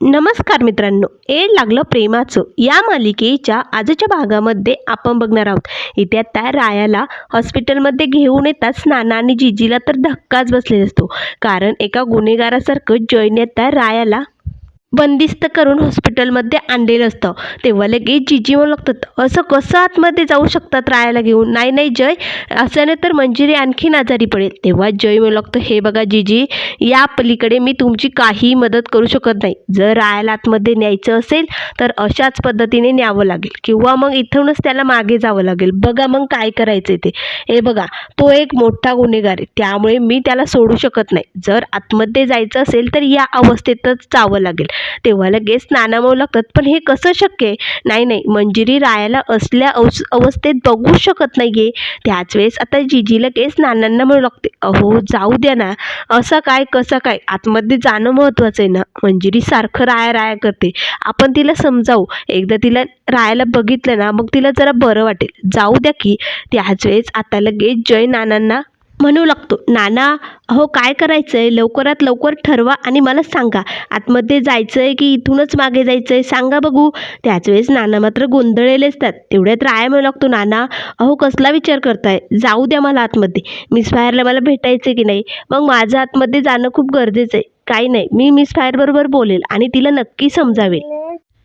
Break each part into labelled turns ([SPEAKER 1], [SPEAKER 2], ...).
[SPEAKER 1] नमस्कार मित्रांनो. एड लागलं प्रेमाचं. या मालिकेच्या आजच्या भागामध्ये आपण बघणार आहोत. इथे त्या रायाला हॉस्पिटलमध्ये घेऊन येताच नाना आणि जिजीला तर धक्काच बसलेला असतो. कारण एका गुन्हेगारासारखं जयने त्या रायाला बंदिस्त करून हॉस्पिटलमध्ये आणलेलं असतं. तेव्हा लगेच जिजी म्हणू लागतात असं कसं आतमध्ये जाऊ शकतात रायाला घेऊन? नाही नाही जय. असं तर मंजिरी आणखीन आजारी पडेल. तेव्हा जय म्हणू लागतं हे बघा जिजी या पलीकडे मी तुमची काही मदत करू शकत नाही. जर रायाला आतमध्ये न्यायचं असेल तर अशाच पद्धतीने न्यावं लागेल. किंवा मग इथूनच त्याला मागे जावं लागेल. बघा मग काय करायचं ते. हे बघा तो एक मोठा गुन्हेगार आहे. त्यामुळे मी त्याला सोडू शकत नाही. जर आतमध्ये जायचं असेल तर या अवस्थेतच जावं लागेल. तेव्हा लगेच नाना लागतात पण हे कसं शक्य आहे? नाही नाही मंजिरी रायाला असल्या अवस अवस्थेत बघू शकत नाही आहे त्याच वेळेस आता जिजी लगेच नानांना म्हणू लागते अहो जाऊ द्या ना असं काय कसं काय? आतमध्ये जाणं महत्त्वाचं आहे ना. मंजिरी सारखं राया राया करते. आपण तिला समजावू. एकदा तिला रायाला बघितलं ना मग तिला जरा बरं वाटेल. जाऊ द्या की. त्याच वेळेस आता लगेच जय नानांना म्हणू लागतो. नाना अहो काय करायचं आहे लवकरात लवकर ठरवा आणि मला सांगा. आतमध्ये जायचं आहे की इथूनच मागे जायचं आहे सांगा बघू. त्याच वेळेस नाना मात्र गोंधळलेले असतात. तेवढ्यात राय म्हणू लागतो नाना अहो कसला विचार करताय? जाऊ द्या मला आतमध्ये. मिस फायरला मला भेटायचं की नाही? मग माझं आतमध्ये जाणं खूप गरजेचं आहे. काही नाही. मी मिस फायरबरोबर बोलेल आणि तिला नक्की समजावेल.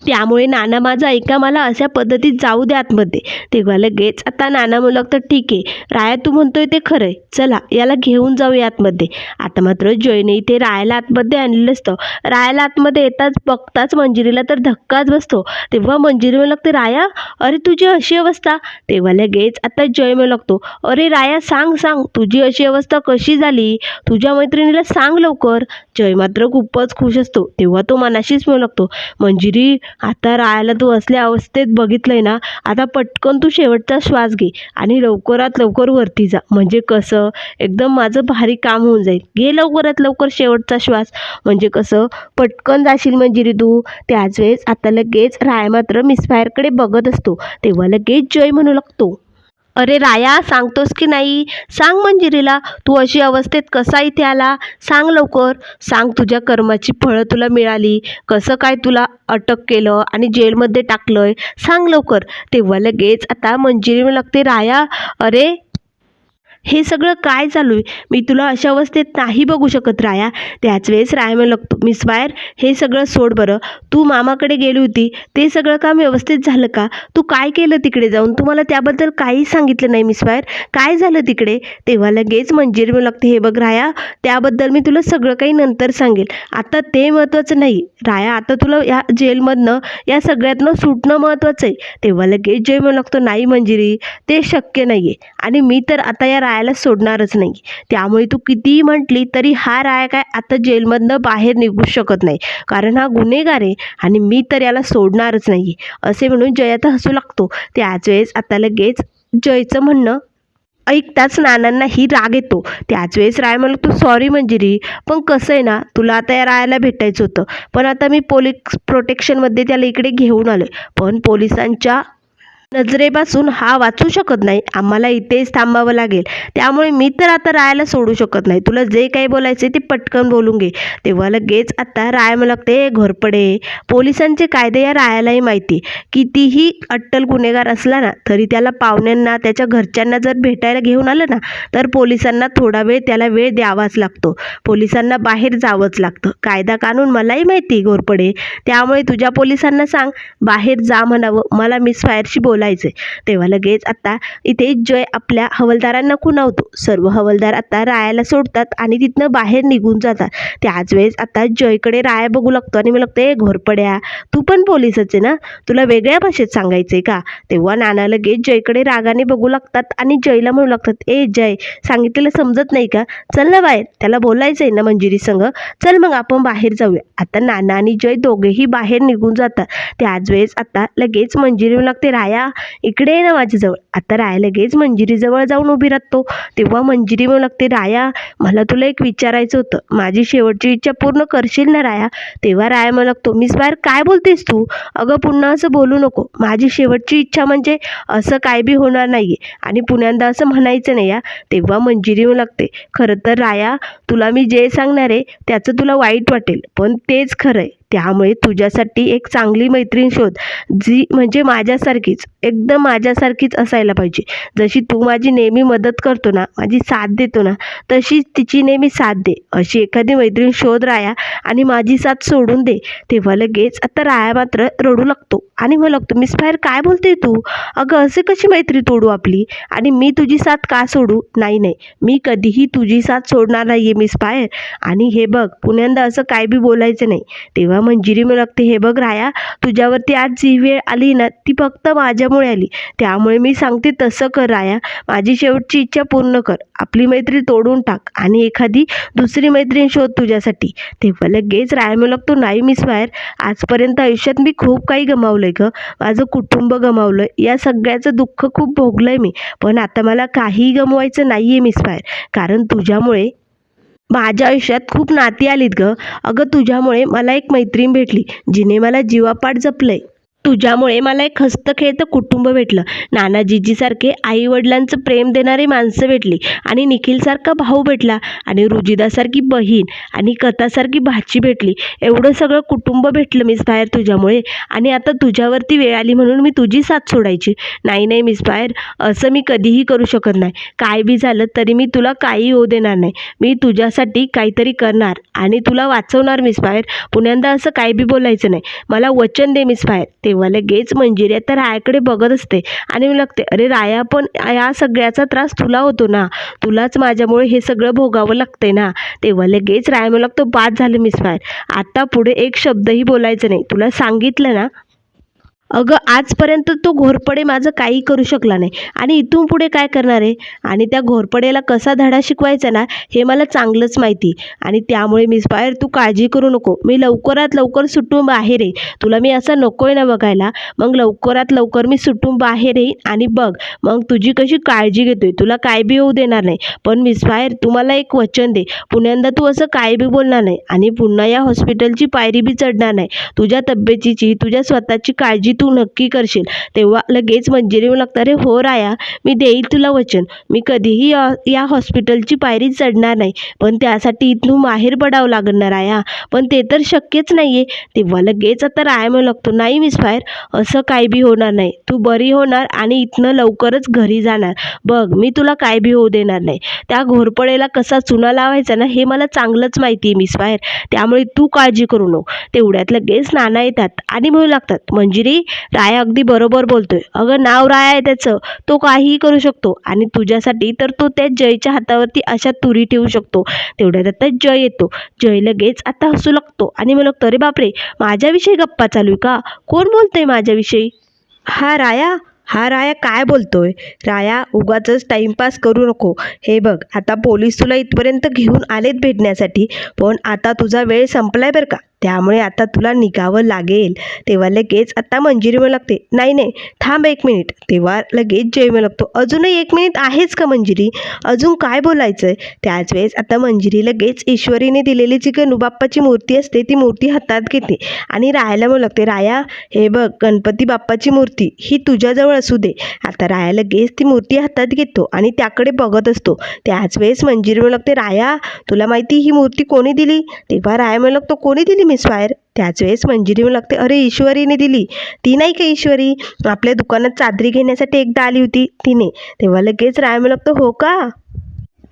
[SPEAKER 1] त्यामुळे नाना माझा ऐका मला अशा पद्धतीत जाऊ द्या आतमध्ये. तेव्हा लगेच आता नाना मुलग तर ठीक आहे. राया तू म्हणतोय ते खरं आहे. चला याला घेऊन जाऊया आतमध्ये. आता मात्र जयने इथे रायाला आतमध्ये आणलेलं असतं. रायाला आतमध्ये येताच बघताच मंजिरीला तर धक्काच बसतो. तेव्हा मंजिरी म्हणू लागते राया अरे तुझी अशी अवस्था. तेव्हा लगेच आता जय म्हणू लागतो अरे राया सांग सांग तुझी अशी अवस्था कशी झाली? तुझ्या मैत्रिणीला सांग लवकर. जय मात्र खूपच खुश असतो. तेव्हा तो मनाशीच म्हणू लागतो मंजिरी आता रायाला तू असल्या अवस्थेत बघितलंय ना आता पटकन तू शेवटचा श्वास घे आणि लवकरात लवकर वरती जा. म्हणजे कसं? एकदम माझं भारी काम होऊन जाईल. घे लवकरात लवकर शेवटचा श्वास. म्हणजे कसं? पटकन जाशील मंजिरी तू. त्याच वेळेस आता लगेच राय मात्र मिसफायरकडे बघत असतो. तेव्हा लगेच जय म्हणू लागतो. अरे राया सांगतोस की नाही? सांग मंजिरीला तू अशी अवस्थेत कसा इथे आला? सांग लवकर. सांग तुझ्या कर्माची फळं तुला मिळाली. कसं काय तुला अटक केलं आणि जेलमध्ये टाकलं आहे सांग लवकर. तेव्हा लगेच आता मंजिरी म्हणू लागते राया अरे हे सगळं काय चालू आहे? मी तुला अशा अवस्थेत नाही बघू शकत राया. त्याच वेळेस राय म्हणू लागतो मिस वायर हे सगळं सोड बरं. तू मामाकडे गेली होती. ते सगळं काम व्यवस्थित झालं का? तू काय केलं तिकडे जाऊन? तू मला त्याबद्दल काही सांगितलं नाही मिस वायर काय झालं तिकडे? तेव्हा लगेच मंजिरी म्हणू लागते हे बघ राया त्याबद्दल मी तुला सगळं काही नंतर सांगेल. आता ते महत्त्वाचं नाही. राया आता तुला या जेलमधनं या सगळ्यातनं सुटणं महत्त्वाचं आहे. तेव्हा लगेच जय म्हणू लागतो नाही मंजिरी ते शक्य नाही आहे आणि मी तर आता या रायाला सोडणारच नाही. त्यामुळे तू कितीही म्हटली तरी हा राया काय आता जेलमधनं बाहेर निघू शकत नाही. कारण हा गुन्हेगार आहे आणि मी तर याला सोडणारच नाही असे म्हणून जय आता हसू लागतो. त्याच वेळेस आता लगेच जयचं म्हणणं ऐकताच नानांनाही राग येतो. त्याच वेळेस राय म्हणलं तू सॉरी मंजिरी पण कसं आहे ना तुला आता या रायाला भेटायचं होतं. पण आता मी पोलीस प्रोटेक्शनमध्ये त्याला इकडे घेऊन आलो पण पोलिसांच्या नजरेपासून हा वाचू शकत नाही. आम्हाला इथेच थांबावं लागेल. त्यामुळे मी तर आता रायाला सोडू शकत नाही. तुला जे काही बोलायचे ते पटकन बोलून घे. तेव्हा लगेच आता राय मला लागते घोरपडे पोलिसांचे कायदे या रायालाही माहिती. कितीही अट्टल गुन्हेगार असला ना तरी त्याला पाहुण्यांना त्याच्या घरच्यांना जर भेटायला घेऊन आलं ना तर पोलिसांना थोडा वेळ त्याला वेळ द्यावाच लागतो. पोलिसांना बाहेर जावंच लागतं. कायदा कानून मलाही माहिती घोरपडे त्यामुळे तुझ्या पोलिसांना सांग बाहेर जा म्हणावं. मला मिस फायरशी बोलायचं तेव्हा लगेच आता इथे जय आपल्या हवलदारांना खुणावतो. सर्व हवलदार आता रायाला सोडतात आणि तिथनं बाहेर निघून जातात. त्याच वेळेस आता जयकडे राया बघू लागतो आणि मला लागतं ए घोरपड्या तू पण पोलिसच आहे ना? तुला वेगळ्या भाषेत सांगायचं आहे का? तेव्हा नाना लगेच जयकडे रागाने बघू लागतात आणि जयला म्हणू लागतात ए जय सांगितलेलं समजत नाही का? चल ना बाहेर त्याला बोलायचं आहे ना मंजिरी संग चल मग आपण बाहेर जाऊया. आता नाना आणि जय दोघेही बाहेर निघून जातात. त्याच वेळेस आता लगेच मंजिरी लागते राया इकडे ये ना माझ्याजवळ. आता राया लगेच मंजिरीजवळ जाऊन उभी राहतो. तेव्हा मंजिरी म्हणू लागते राया मला तुला एक विचारायचं होतं. माझी शेवटची इच्छा पूर्ण करशील ना राया? तेव्हा राया म्हणू लागतो मिस बाहेर काय बोलतेस तू? अगं पुन्हा असं बोलू नको. माझी शेवटची इच्छा म्हणजे असं काय बी होणार नाही आणि पुण्यांदा असं म्हणायचं नाही या तेव्हा मंजिरी म्हणू लागते खरं तर राया तुला मी जे सांगणार आहे त्याचं तुला वाईट वाटेल. पण तेच खरं आहे. त्यामुळे तुझ्यासाठी एक चांगली मैत्रीण शोध जी म्हणजे माझ्यासारखीच एकदम माझ्यासारखीच असायला पाहिजे. जशी तू माझी नेहमी मदत करतो ना माझी साथ देतो ना तशीच तिची नेहमी साथ दे. अशी एखादी मैत्रीण शोध राया आणि माझी साथ सोडून दे. तेव्हा लगेच आता राया मात्र रडू लागतो आणि मग लागतो मिस फायर काय बोलते तू? अगं असे कशी मैत्री तोडू आपली? आणि मी तुझी साथ का सोडू? नाही नाही. मी कधीही तुझी साथ सोडणार नाही आहे मिस फायर. आणि हे बघ पुण्यांदा असं काय बी बोलायचं नाही. तेव्हा मंजिरी मला लागते हे बघ राया तुझ्यावरती आज जी वेळ आली ना ती फक्त माझ्यामुळे आली. त्यामुळे मी सांगते तसं कर राया. माझी शेवटची इच्छा पूर्ण कर. आपली मैत्री तोडून टाक आणि एखादी दुसरी मैत्रीण शोध तुझ्यासाठी. तेव्हा लगेच राया मला तू नाही मिस बाहेर. आजपर्यंत आयुष्यात मी खूप काही गमावलं आहे गं. माझं कुटुंब गमावलं. या सगळ्याचं दुःख खूप भोगलं आहे मी. पण आता मला काहीही गमवायचं नाही आहे मिस बाहेर. कारण तुझ्यामुळे माझ्या आयुष्यात खूप नाती आलीत गं. अगं तुझ्यामुळे मला एक मैत्रीण भेटली जिने मला जीवापाड जपलंय. तुझ्यामुळे मला एक हस्तखेळतं कुटुंब भेटलं. नानाजीजीसारखे आईवडिलांचं प्रेम देणारी माणसं भेटली आणि निखिलसारखा भाऊ भेटला आणि रुजिदासारखी बहीण आणि कथासारखी भाची भेटली. एवढं सगळं कुटुंब भेटलं मिस बाहेर तुझ्यामुळे आणि आता तुझ्यावरती वेळ आली म्हणून मी तुझी साथ सोडायची. नाही नाही मिस बाहेर असं मी कधीही करू शकत नाही. काय बी झालं तरी मी तुला काही होऊ देणार नाही. मी तुझ्यासाठी काहीतरी करणार आणि तुला वाचवणार मिस बाहेर. पुण्यांदा असं काही बी बोलायचं नाही. मला वचन दे मिस बाहेर. तेव्हा लगेच मंजिरी तर रायाकडे बघत असते. आणि मी लागते अरे राया पण या सगळ्याचा त्रास तुला होतो ना. तुलाच माझ्यामुळे हे सगळं भोगावं लागतंय ना. तेव्हा लगेच राया मला लागतो बाद झालं मिस बाहेर आता पुढे एक शब्दही बोलायचं नाही. तुला सांगितलं ना अगं आजपर्यंत तो घोरपडे माझं काही करू शकला नाही. आणि इथून पुढे काय करणार आहे? आणि त्या घोरपडेला कसा धडा शिकवायचा ना हे मला चांगलंच माहिती. आणि त्यामुळे मिस बाहेर तू काळजी करू नको. मी लवकरात लवकर सुटून बाहेर येईन. तुला मी असं नको आहे ना बघायला. मग लवकरात लवकर मी सुटून बाहेर येईन आणि बघ मग तुझी कशी काळजी घेतोय? तुला काय बी होऊ देणार नाही. पण मिस बाहेर तू मला एक वचन दे. पुण्यांदा तू असं काय बी बोलणार नाही. आणि पुन्हा या हॉस्पिटलची पायरी बी चढणार नाही. तुझ्या तब्येतीची तुझ्या स्वतःची काळजी तू नक्की करशील. तेव्हा लगेच मंजिरी मला लागतं. अरे हो राया मी देईल तुला वचन. मी कधीही या हॉस्पिटलची पायरी चढणार नाही. पण त्यासाठी इथून माहेर पडावं लागणार राया. पण ते तर शक्यच नाही आहे तेव्हा लगेच आता राया म्हणू लागतो नाही मिस फायर असं काय बी होणार नाही. तू बरी होणार आणि इथनं लवकरच घरी जाणार. बघ मी तुला काय बी होऊ देणार नाही. त्या घोरपडेला कसा चुना लावायचा ना हे मला चांगलंच माहिती आहे मिस फायर. त्यामुळे तू काळजी करू नको. तेवढ्यात लगेच नाना येतात आणि म्हणू लागतात मंजिरी राया अगदी बरोबर बोलतोय. अगं नाव राया आहे त्याचं. तो काहीही करू शकतो आणि तुझ्यासाठी तर तो त्या जयच्या हातावरती अशा तुरी ठेवू शकतो. तेवढ्यात आता जय येतो. जय लगेच आता हसू लागतो आणि मग लागतो अरे बापरे माझ्याविषयी गप्पा चालू आहे का? कोण बोलतंय माझ्याविषयी? हा राया हा राया काय बोलतोय? राया उगाच टाइमपास करू नको. हे बघ आता पोलीस तुला इथपर्यंत घेऊन आलेत भेटण्यासाठी पण आता तुझा वेळ संपलाय बरं का? त्यामुळे आता तुला निघावं लागेल. तेव्हा लगेच आता मंजिरी मला लागते. नाही नाही. थांब एक मिनिट. तेव्हा लगेच जय मला लागतो. अजूनही एक मिनिट आहेच का मंजिरी? अजून काय बोलायचं आहे त्याच वेळेस आता मंजिरी लगेच ईश्वरीने दिलेली जी गणूबाप्पाची मूर्ती असते ती मूर्ती हातात घेते आणि रायाला म्हणू लागते. राया हे बघ गणपती बाप्पाची मूर्ती. ही तुझ्याजवळ असू दे. आता राया लगेच ती मूर्ती हातात घेतो आणि त्याकडे बघत असतो. त्याच वेळेस मंजिरी म्हणू लागते. राया तुला माहिती ही मूर्ती कोणी दिली? तेव्हा राया म्हणू लागतो कोणी दिली मिसफायर त्याच वेळेस मंजिरी म्हणू लागते. अरे ईश्वरीने दिली. ती नाही का ईश्वरी? आपल्या दुकानात चादरी घेण्यासाठी एकदा आली होती तिने. तेव्हा लगेच राय म्हणू लागतो हो का?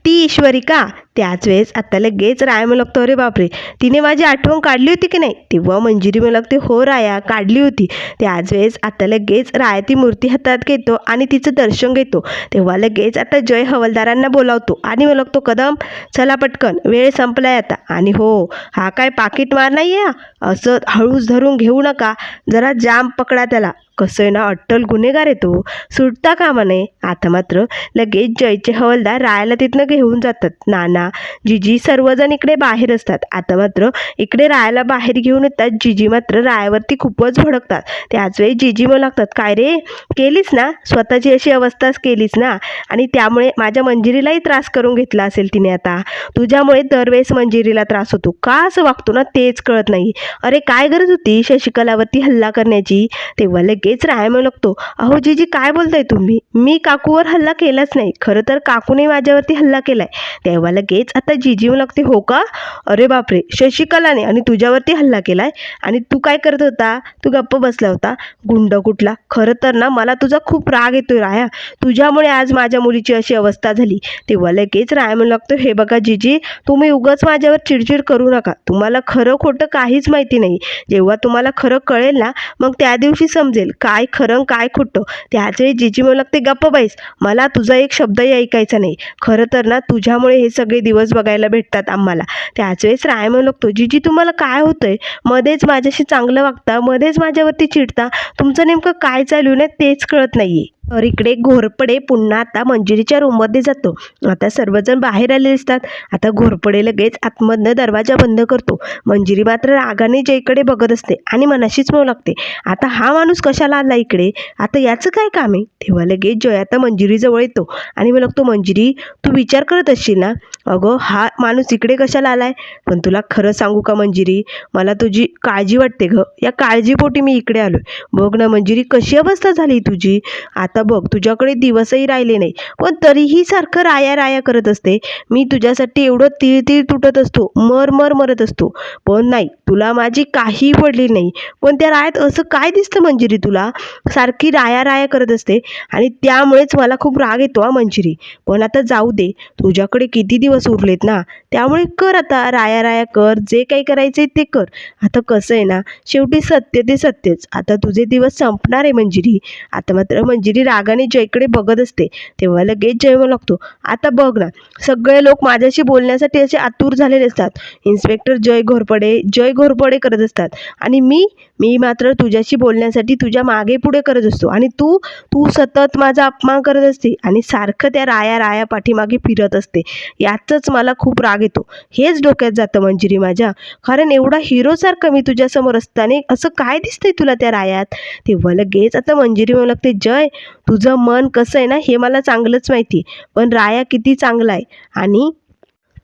[SPEAKER 1] ती ईश्वरी का? त्याच वेळेस आता लगेच राया म्हणू लागतो अरे बापरे तिने माझी आठवण काढली होती की नाही? तेव्हा मंजिरी म्हणू लागते हो राया काढली होती. त्याच वेळेस आता लगेच राया ती मूर्ती हातात घेतो आणि तिचं दर्शन घेतो. तेव्हा लगेच आता जय हवालदारांना बोलावतो आणि म्हणू लागतो कदम चला पटकन वेळ संपलाय आता. आणि हो हा काय पाकिट मार नाही आहे असं हळूच धरून घेऊ नका जरा जाम पकडा त्याला. कसं आहे ना अट्टल गुन्हेगार आहे तो. सुटता कामा नये. आता मात्र लगेच जयचे हवालदार रायाला तिथनं घेऊन जातात. नाना जिजी सर्वजण इकडे बाहेर असतात. आता मात्र इकडे रायाला बाहेर घेऊन येतात. जिजी मात्र रायावरती खूपच भडकतात. त्याच वेळी जिजी म्हणू लागतात काय रे? केलीस ना? स्वतःची अशी अवस्थाच केलीस ना? आणि त्यामुळे माझ्या मंजिरीलाही त्रास करून घेतला असेल तिने आता. तुझ्यामुळे दरवेळेस मंजिरीला त्रास होतो. का असं वागतो ना? तेच कळत नाही. अरे काय गरज होती शशिकलावरती हल्ला करण्याची? तेव्हा लगेच राय राया म्हणू लागतो अहो जीजी काय बोलताय तुम्ही? मी काकूवर हल्ला केलाच नाही. खरं तर काकूने माझ्यावरती हल्ला केलाय. तेव्हा लगेच आता जीजी म्हणू लागते हो का? अरे बापरे! शशिकलाने आणि तुझ्यावरती हल्ला केलाय आणि तू काय करत होता? तू गप्प बसला होता. गुंड कुठला? खरं तर ना मला तुझा खूप राग येतोय राया. तुझ्यामुळे आज माझ्या मुलीची अशी अवस्था झाली. तेव्हा लगेच राया म्हणू लागतो हे बघा जीजी तुम्ही उगाच माझ्यावर चिडचिड करू नका. तुम्हाला खरं खोटं काहीच माहिती नाही. जेव्हा तुम्हाला खरं कळेल ना मग त्या दिवशी समजेल काय खरं काय खोटं. त्याचवेळी जीजी म्हणू लागते गप्प बाईस मला तुझा एक शब्दही ऐकायचा नाही. खरं तर ना तुझ्यामुळे हे सगळे दिवस बघायला भेटतात आम्हाला. त्याच वेळेस राय म्हणू लागतो जीजी तुम्हाला काय होतंय? मध्येच माझ्याशी चांगलं वागता मध्येच माझ्यावरती चिडता. तुमचं नेमकं काय चालू आहे? तेच कळत नाहीये. तर इकडे घोरपडे पुन्हा आता मंजिरीच्या रूममध्ये जातो. आता सर्वजण बाहेर आलेले असतात आता घोरपडे लगेच आतमधनं दरवाजा बंद करतो. मंजिरी मात्र रागाने जयकडे बघत असते आणि मनाशीच म्हणू लागते आता हा माणूस कशाला आला इकडे? आता याचं काय काम आहे? तेव्हा लगेच जय आता मंजिरीजवळ येतो आणि मग लागतो मंजिरी तू विचार करत असशील ना? अगं हा माणूस इकडे कशाला आला आहे पण तुला खरं सांगू का मंजिरी? मला तुझी काळजी वाटते ग. या काळजीपोटी मी इकडे आलोय. बघ ना मंजिरी कशी अवस्था झाली तुझी? आता बघ तुझ्याकडे दिवसही राहिले नाही पण तरीही सारखं राया राया करत असते. मी तुझ्यासाठी एवढं तीळ तीळ तुटत असतो मर मर मरत असतो. पण नाही तुला माझी काही पडली नाही. पण त्या रायात असं काय दिसतं मंजिरी तुला? सारखी राया राया करत असते आणि त्यामुळेच मला खूप राग येतो हा मंजिरी. पण आता जाऊ दे तुझ्याकडे किती दिवस उरलेत ना? त्यामुळे कर आता राया राया कर जे काही करायचे ते कर. आता कसं आहे ना शेवटी सत्य ते सत्यच. आता तुझे दिवस संपणार आहे मंजिरी. आता मात्र मंजिरी रागाने जयकडे बघत असते. तेव्हा लगेच जय लागतो. आता बघ ना सगळे लोक माझ्याशी बोलण्यासाठी असे आतुर झालेले असतात. इन्स्पेक्टर जय घोरपडे जय घोरपडे करत असतात. आणि मी मी मात्र तुझ्याशी बोलण्यासाठी तुझ्या मागे पुढे करत असतो. आणि तू तू सतत माझा अपमान करत असते आणि सारखं त्या राया राया पाठीमागे फिरत असते. याचंच मला खूप राग येतो. हेच डोक्यात जातं मंजिरी माझ्या. कारण एवढा हिरोसारखं मी तुझ्यासमोर असताना असं काय दिसतंय तुला त्या रायात? तेव्हा लगेच आता मंजिरी म्हणू लागते जय तुझं मन कसं आहे ना हे मला चांगलंच माहिती पण राया किती चांगला आहे. आणि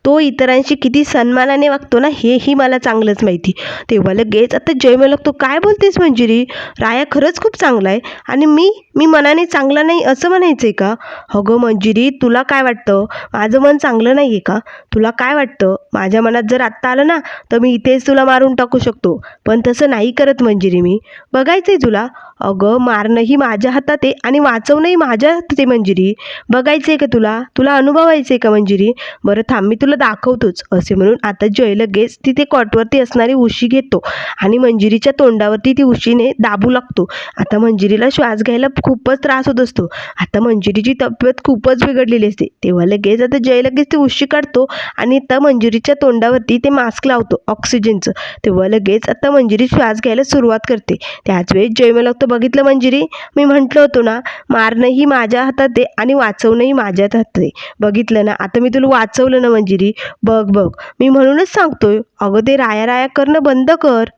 [SPEAKER 1] तो इतरांशी किती सन्मानाने वागतो ना हेही मला चांगलंच माहिती. तेव्हा लगेच आता जय म्हणू लागतो काय बोलतेस मंजिरी? राया खरंच खूप चांगला आहे. आणि मी मी मनाने चांगला नाही असं म्हणायचं आहे का? अगं मंजिरी तुला काय वाटतं? माझं मन चांगलं नाही आहे का? तुला काय वाटतं? माझ्या मनात जर आत्ता आलं ना तर मी इथेच तुला मारून टाकू शकतो. पण तसं नाही करत मंजिरी मी. बघायचं आहे तुला? अगं मारणंही माझ्या हातात आहे आणि वाचवणंही माझ्या हातात आहे मंजिरी. बघायचं आहे का तुला? तुला अनुभवायचं आहे का मंजिरी? बरं थांब मी तुला दाखवतोच असे म्हणून आता जय लगेच तिथे कॉटवरती असणारी उशी घेतो आणि मंजिरीच्या तोंडावरती ती उशीने दाबू लागतो. आता मंजिरीला श्वास घ्यायला खूपच त्रास होत असतो. आता मंजिरीची तब्येत खूपच बिघडलेली असते. तेव्हा लगेच आता जय लगेच ती उशी काढतो आणि त्या मंजिरीच्या तोंडावरती ते मास्क लावतो ऑक्सिजनचं. तेव्हा लगेच आता मंजिरी श्वास घ्यायला सुरुवात करते. त्याच वेळेस जय मला लागतो बघितलं मंजिरी मी म्हटलं होतो ना मारणंही माझ्या हातात आहे आणि वाचवणंही माझ्याच हातात आहे. बघितलं ना आता मी तुला वाचवलं ना मंजिरी? बघ बघ. मी म्हणूनच सांगतोय अगं ते राया राया करणं बंद कर.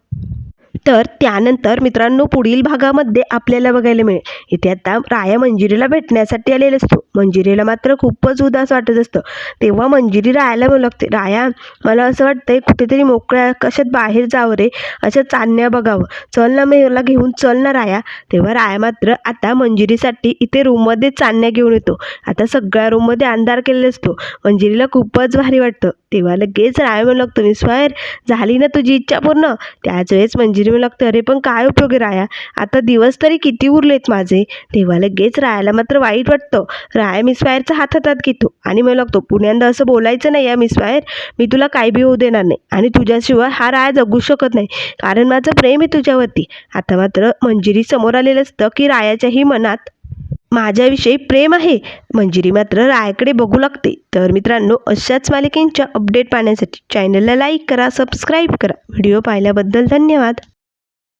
[SPEAKER 1] तर त्यानंतर मित्रांनो पुढील भागामध्ये आपल्याला बघायला मिळेल. इथे आता राया मंजिरीला भेटण्यासाठी आलेला असतो. मंजिरीला मात्र खूपच उदास वाटत असतं. तेव्हा मंजिरी रायाला म्हणू लागते राया मला असं वाटतंय कुठेतरी मोकळ्या कशात बाहेर जावं रे अशा चांदण्या बघावं. चल ना मला घेऊन चल ना राया. तेव्हा राया मात्र आता मंजिरीसाठी इथे रूममध्ये चांदण्या घेऊन येतो. आता सगळ्या रूममध्ये अंधार केलेला असतो. मंजिरीला खूपच भारी वाटतं. तेव्हा लगेच राया म्हणू लागतो मी स्वायर झाली ना तुझी इच्छा पूर्ण? त्याच वेळेस मंजिरी म्हणू लागतं. अरे पण काय उपयोग आहे राया? आता दिवस तरी किती उरलेत माझे? तेव्हा लगेच रायाला मात्र वाईट वाटतं. राया मिस फायरचा हात हातात घेतो. आणि मला लागतो पुण्यांदा असं बोलायचं नाही या मिस फायर. मी तुला काही बी होऊ देणार नाही. आणि तुझ्याशिवाय हा राया जगू शकत नाही. कारण माझं प्रेम आहे तुझ्यावरती. आता मात्र मंजिरी समोर आलेलं असतं की रायाच्याही मनात माझ्याविषयी प्रेम आहे. मंजिरी मात्र रायाकडे बघू लागते. तर मित्रांनो अशाच मालिकेंच्या अपडेट पाहण्यासाठी चॅनलला लाईक करा सबस्क्राईब करा. व्हिडिओ पाहिल्याबद्दल धन्यवाद.